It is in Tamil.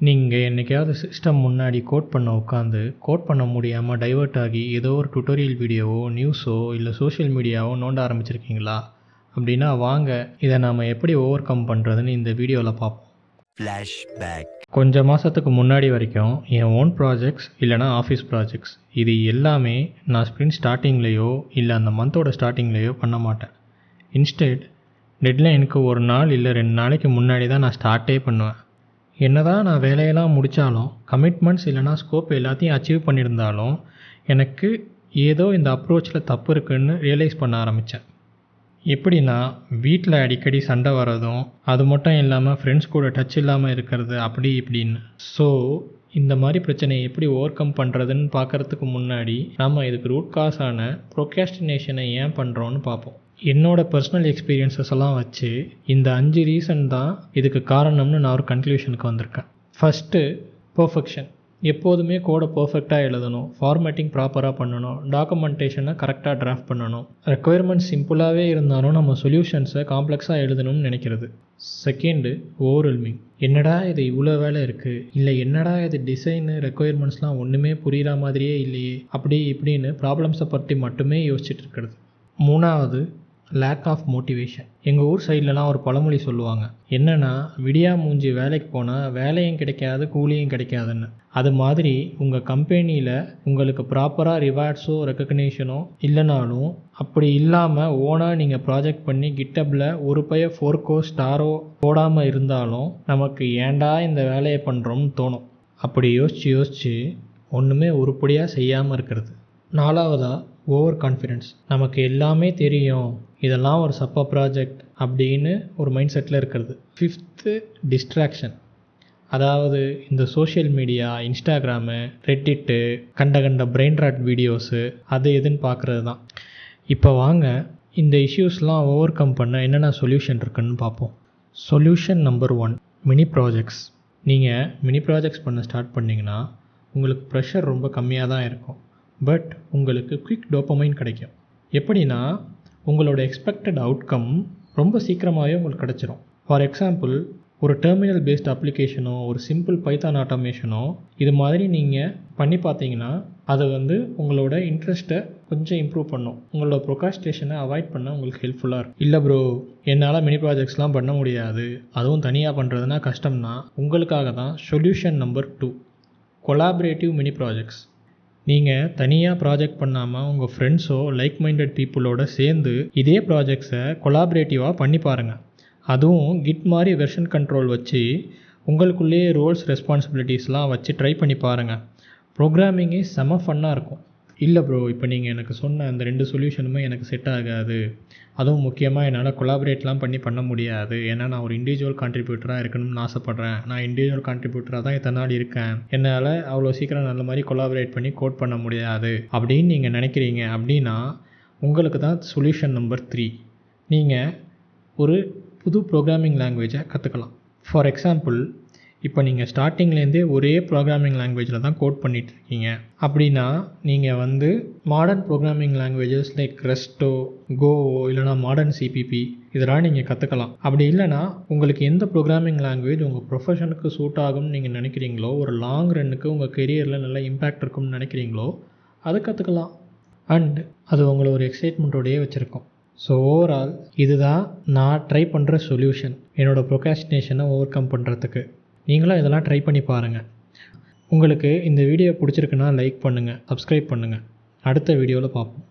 நீங்கள் என்னைக்காவது சிஸ்டம் முன்னாடி கோட் பண்ண உட்காந்து கோட் பண்ண முடியாமல் டைவர்ட் ஆகி ஏதோ ஒரு டுட்டோரியல் வீடியோவோ நியூஸோ இல்லை சோஷியல் மீடியாவோ நோண்ட ஆரம்பிச்சிருக்கீங்களா? அப்படின்னா வாங்க இதை நாம் எப்படி ஓவர் கம் பண்ணுறதுன்னு இந்த வீடியோவில் பார்ப்போம். Flashback. கொஞ்ச மாதத்துக்கு முன்னாடி வரைக்கும் என் ஓன் ப்ராஜெக்ட்ஸ் இல்லைனா ஆஃபீஸ் ப்ராஜெக்ட்ஸ் இது எல்லாமே நான் ஸ்ப்ரிண்ட் ஸ்டார்டிங்லேயோ இல்லை அந்த மந்தோட ஸ்டார்டிங்லேயோ பண்ண மாட்டேன். இன்ஸ்டெட் டெட்லைனுக்கு ஒரு நாள் இல்லை ரெண்டு நாளைக்கு முன்னாடி தான் நான் ஸ்டார்ட்டே பண்ணுவேன். என்னதான் நான் வேலையெல்லாம் முடித்தாலும் கமிட்மெண்ட்ஸ் இல்லைனா ஸ்கோப் எல்லாத்தையும் அச்சீவ் பண்ணியிருந்தாலும் எனக்கு ஏதோ இந்த அப்ரோச்சில் தப்பு இருக்குதுன்னு ரியலைஸ் பண்ண ஆரம்பித்தேன் எப்படின்னா வீட்டில் அடிக்கடி சண்டை வர்றதும் அது மட்டும் இல்லாமல் ஃப்ரெண்ட்ஸ் கூட டச் இல்லாமல் இருக்கிறது அப்படி இப்படின்னு. ஸோ இந்த மாதிரி பிரச்சனையை எப்படி ஓவர் கம் பண்ணுறதுன்னு பார்க்குறதுக்கு முன்னாடி நம்ம இதுக்கு ரூட் காஸான ப்ரொகாஸ்டினேஷனை ஏன் பண்ணுறோன்னு பார்ப்போம். என்னோட பர்சனல் எக்ஸ்பீரியன்ஸஸ் எல்லாம் வச்சு இந்த அஞ்சு ரீசன் தான் இதுக்கு காரணம்னு நான் ஒரு கன்க்ளூஷனுக்கு வந்திருக்கேன். ஃபஸ்ட்டு பர்ஃபெக்ஷன் எப்போதுமே கோடை பர்ஃபெக்டாக எழுதணும் ஃபார்மேட்டிங் ப்ராப்பராக பண்ணணும் டாக்குமெண்டேஷனை கரெக்டாக டிராஃப்ட் பண்ணணும். ரெக்குயர்மெண்ட் சிம்பிளாகவே இருந்தாலும் நம்ம சொல்யூஷன்ஸை காம்ப்ளெக்ஸாக எழுதணும்னு நினைக்கிறது. செகண்டு ஓவர்வெல்மிங் என்னடா இது இவ்வளோ வேலை இருக்குது இல்லை என்னடா இது டிசைனு ரெக்குயர்மெண்ட்ஸ்லாம் ஒன்றுமே புரிகிற மாதிரியே இல்லையே? அப்படி இப்படின்னு ப்ராப்ளம்ஸை பற்றி மட்டுமே யோசிச்சுட்டு இருக்கிறது. மூணாவது லேக் ஆஃப் மோட்டிவேஷன் எங்கள் ஊர் சைட்லலாம் ஒரு பழமொழி சொல்லுவாங்க. என்னென்னா விடியா மூஞ்சி வேலைக்கு போனால் வேலையும் கிடைக்காது கூலியும் கிடைக்காதுன்னு. அது மாதிரி உங்கள் கம்பெனியில் உங்களுக்கு ப்ராப்பராக ரிவார்ட்ஸோ ரெக்கக்னேஷனோ இல்லைனாலும் அப்படி இல்லாமல் ஓனாக நீங்கள் ப்ராஜெக்ட் பண்ணி கிட்டப்பில் ஒரு பைய ஃபோர்க்கோ ஸ்டாரோ போடாமல் இருந்தாலும் நமக்கு ஏன்டா இந்த வேலையை பண்ணுறோம்னு தோணும். அப்படி யோசித்து யோசித்து ஒன்றுமே உருப்படியாக செய்யாமல் இருக்கிறது. நாலாவதாக ஓவர் கான்ஃபிடென்ஸ் நமக்கு எல்லாமே தெரியும். இதெல்லாம் ஒரு சப்பா ப்ராஜெக்ட் அப்படின்னு ஒரு மைண்ட் செட்டில் இருக்கிறது. ஃபிஃப்த்து டிஸ்ட்ராக்ஷன் அதாவது இந்த சோஷியல் மீடியா இன்ஸ்டாகிராமு ரெட்டிட்டு கண்ட கண்ட பிரெயின் ராட் வீடியோஸு அது எதுன்னு பார்க்குறது தான். இப்போ வாங்க இந்த இஷ்யூஸ்லாம் ஓவர் கம் பண்ண என்னென்ன சொல்யூஷன் இருக்குன்னு பார்ப்போம். Solution number one mini projects நீங்கள் மினி ப்ராஜெக்ட்ஸ் பண்ண ஸ்டார்ட் பண்ணிங்கன்னா உங்களுக்கு ப்ரெஷர் ரொம்ப கம்மியாக தான் இருக்கும். பட் உங்களுக்கு குயிக் டோப்பமைன் கிடைக்கும். எப்படின்னா உங்களோட எக்ஸ்பெக்டட் அவுட்கம் ரொம்ப சீக்கிரமாகவே உங்களுக்கு கிடச்சிரும். ஃபார் எக்ஸாம்பிள் ஒரு டெர்மினல் பேஸ்ட் அப்ளிகேஷனோ ஒரு சிம்பிள் பைத்தான் ஆட்டோமேஷனோ இது மாதிரி நீங்கள் பண்ணி பார்த்தீங்கன்னா அது வந்து உங்களோட இன்ட்ரெஸ்ட்டை கொஞ்சம் இம்ப்ரூவ் பண்ணும். உங்களோட ப்ரொகாஸ்டேஷனை அவாய்ட் பண்ண உங்களுக்கு ஹெல்ப்ஃபுல்லாக இருக்கும். இல்லை ப்ரோ என்னால் மினி ப்ராஜெக்ட்ஸ்லாம் பண்ண முடியாது. அதுவும் தனியாக பண்ணுறதுனா கஷ்டம்னா உங்களுக்காக தான் solution number two collaborative mini projects நீங்கள் தனியாக ப்ராஜெக்ட் பண்ணாமல் உங்கள் ஃப்ரெண்ட்ஸோ லைக் மைண்டட் பீப்புளோட சேர்ந்து இதே ப்ராஜெக்ட்ஸை கொலாபரேட்டிவாக பண்ணி பாருங்கள் அதுவும் கிட் மாதிரி வெர்ஷன் கண்ட்ரோல் வச்சு உங்களுக்குள்ளேயே ரோல்ஸ் ரெஸ்பான்சிபிலிட்டிஸ்லாம் வச்சு ட்ரை பண்ணி பாருங்கள் ப்ரோக்ராமிங்கே செம ஃபன்னாக இருக்கும். இல்லை ப்ரோ இப்போ நீங்கள் எனக்கு சொன்ன அந்த ரெண்டு சொல்யூஷனுமே எனக்கு செட் ஆகாது. அதுவும் முக்கியமாக என்னால் கொலாபரேட்லாம் பண்ணி பண்ண முடியாது. ஏன்னா நான் ஒரு இண்டிவிஜுவல் கான்ட்ரிபியூட்டராக இருக்கணும்னு ஆசைப்பட்றேன். நான் இண்டிவிஜுவல் கான்ட்ரிபியூட்டராக தான் இத்தனை நாள் இருக்கேன். என்னால் அவ்வளோ சீக்கிரம் நல்ல மாதிரி கொலாபரேட் பண்ணி கோட் பண்ண முடியாது. அப்படின்னு நீங்கள் நினைக்கிறீங்க அப்படின்னா உங்களுக்கு தான் சொல்யூஷன் நம்பர் த்ரீ நீங்கள் ஒரு புது ப்ரோக்ராமிங் லாங்குவேஜை கற்றுக்கலாம் ஃபார் எக்ஸாம்பிள் இப்போ நீங்கள் ஸ்டார்டிங்லேருந்தே ஒரே ப்ரோக்ராமிங் லாங்குவேஜில் தான் கோட் பண்ணிகிட்ருக்கீங்க அப்படின்னா நீங்கள் வந்து மாடர்ன் ப்ரோக்ராமிங் லாங்குவேஜஸ் லைக் ரெஸ்ட்டோ கோவோ இல்லைனா மாடர்ன் சிபிபி இதெல்லாம் நீங்கள் கற்றுக்கலாம் அப்படி இல்லைனா உங்களுக்கு எந்த ப்ரோக்ராமிங் லாங்குவேஜ் உங்கள் ப்ரொஃபஷனுக்கு சூட் ஆகும்னு நீங்கள் நினைக்கிறீங்களோ ஒரு லாங் ரன்னுக்கு உங்கள் கெரியரில் நல்ல இம்பேக்ட் இருக்கும்னு நினைக்கிறீங்களோ அதை கற்றுக்கலாம் அண்ட் அது உங்களை ஒரு எக்ஸைட்மெண்ட்டோடையே வச்சுருக்கோம். ஸோ ஓவரால் இதுதான் நான் ட்ரை பண்ணுற சொல்யூஷன் என்னோடய ப்ரொகாஸ்டினேஷனை ஓவர் கம் பண்ணுறதுக்கு நீங்களும் இதெல்லாம் ட்ரை பண்ணி பாருங்கள் உங்களுக்கு இந்த வீடியோ பிடிச்சிருக்குன்னா லைக் பண்ணுங்கள் சப்ஸ்கிரைப் பண்ணுங்கள் அடுத்த வீடியோவில் பார்ப்போம்